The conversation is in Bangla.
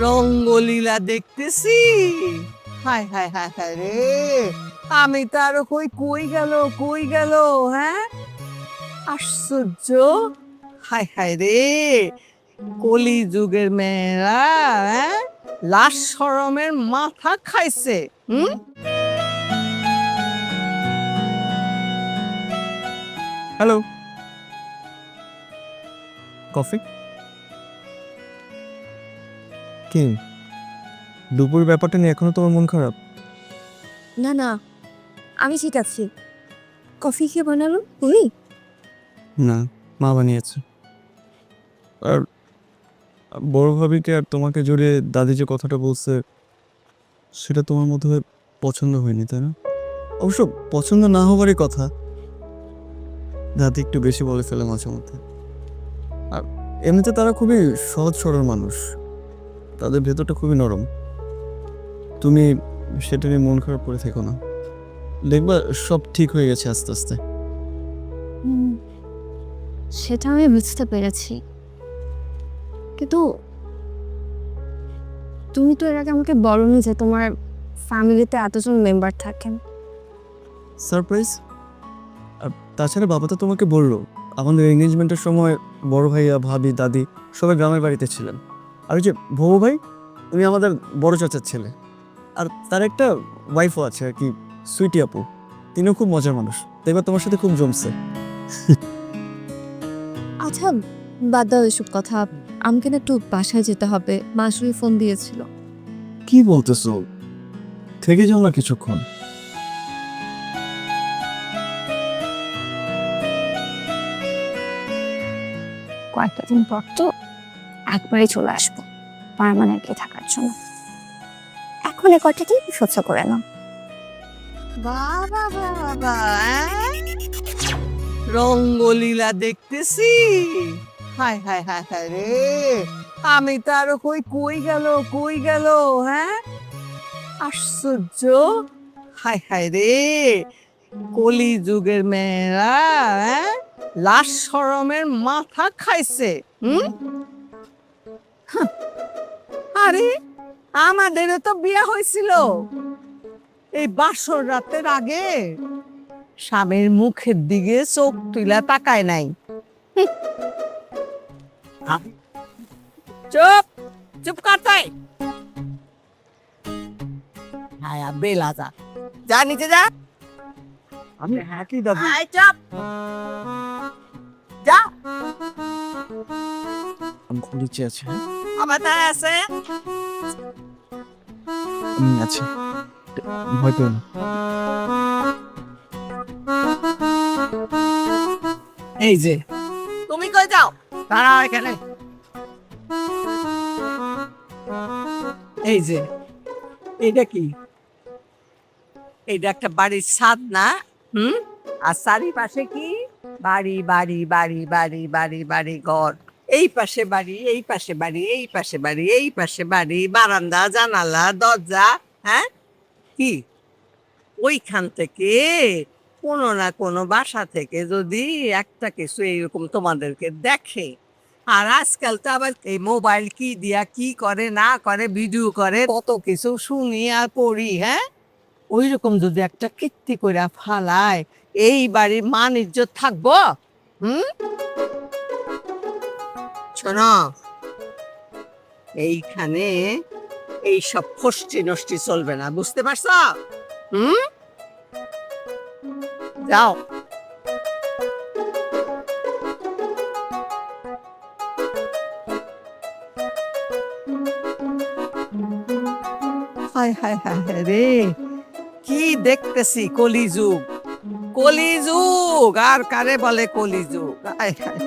রঙ্গলীলা দেখতেছি। হায় হায় হায় হায় রে। আমি তো আরও কই কই গেল কই গেল হ্যাঁ? আশ্চর্য। হায় হায় রে। কলি যুগের মেয়েরা হ্যাঁ? লাশ সরমের মাথা খাইছে, হুম? হ্যালো। কফি? কি? দুপুর ব্যাপারটা নিয়ে এখনও তোমার মন খারাপ? না না আমি ঠিক আছি। কফি কে বানালো? তুমি? না মা বানিয়েছে। আর বড় ভাবিকে আর তোমাকে জড়িয়ে দাদি যে কথাটা বলছে সেটা তোমার মধ্যে পছন্দ হয়নি তাই না? অবশ্য পছন্দ না হবারই কথা। দাদি একটু বেশি বলে ফেলে মাঝে মধ্যে। আর এমনিতে তারা খুবই সহজ সরল মানুষ। তাদের ভেতরটা খুবই নরম। তুমি সেটা নিয়ে মন খারাপ করে থেকো না। দেখবা সব ঠিক হয়ে গেছে আস্তে আস্তে। সেটা আমি বুঝতে পেরেছি। কিন্তু তুমি তো এর আগে আমাকে বলনি যে তোমার ফ্যামিলিতে এতজন মেম্বার থাকেন। সারপ্রাইজ? আর তাছাড়া বাবা তো তোমাকে বলল আমাদের এঙ্গেজমেন্টের সময় বড় ভাইয়া ভাবি দাদি সবাই গ্রামের বাড়িতে ছিলেন। আর ওই যে ভৌ ভাই তুমি আমাদের বড় চাচার ছেলে। আর তার একটা ওয়াইফও আছে আর কি সুইটি আপু। তিনিও খুব মজার মানুষ। তো এবার তোমার সাথে খুব জমছে। আচ্ছা বাদ দাও এসব কথা। আমাকে না একটু বাসায় যেতে হবে। মাসুরি ফোন দিয়েছিল। কি বলতেছো? থেকে যাও না কিছুক্ষণ। কয়েকটা দিন পর তো একবারই চলে আসব। পারমানেন্টলি থাকার জন্য। এখন এ দিন সহ্য করে নাও। বাবা বাবা রঙ্গলীলা দেখতেছি। হায় হায় হায় হায় রে! আমি তো আরও কই কই গেল কই গেল হ্যাঁ? আশ্চর্য! হায় হায় রে! কলি যুগের মেয়েরা হ্যাঁ? লাশ সরমের মাথা খাইছে, হুম। আরে আমাদেরও তো বিয়া হয়েছিল। এই বাসর রাতের আগে স্বামীর মুখের দিকে চোখ তুইলা তাকায় নাই। হুঁ। চুপ চুপ করতাই হ্যাঁ বেলা যা। যা নিচে যা। আমি একই দাদি আয় চাপ। যা। আমি নিচে আছি হ্যাঁ। আমার আছে? আমি আছি। ভয় পেও না। এই যে। তুমি কই যাও? দাঁড়াও এখানে। এই যে। এটা কি? এটা একটা বাড়ির ছাদ না হুম? আর চারিপাশে কি? বাড়ি বাড়ি বাড়ি বাড়ি বাড়ি বাড়ি ঘর। এই পাশে বাড়ি, এই পাশে বাড়ি, এই পাশে বাড়ি, এই পাশে বাড়ি, বারান্দা, জানালা, দরজা হ্যাঁ? কি? ওইখান থেকে কোনো না কোনো বাসা থেকে যদি একটা কিছু এইরকম তোমাদেরকে দেখে। আর আজকাল তো আবার এই মোবাইল কি দিয়া, কি করে, না করে, ভিডিও করে, কত কিছু শুনি আর পড়ি হ্যাঁ? ওই রকম যদি একটা কীর্তি করে ফালায়, এই বাড়ির মান ইজ্জত থাকব? হুম? শোনো এইখানে এই সব ফষ্টি নষ্টি চলবে না, বুঝতে পারছ? হুম? যাও। হায় হায় হায় রে, কি দেখতেছি কলিযুগ। কলিযুগ, আর কারে বলে কলিযুগ? হায় হায়।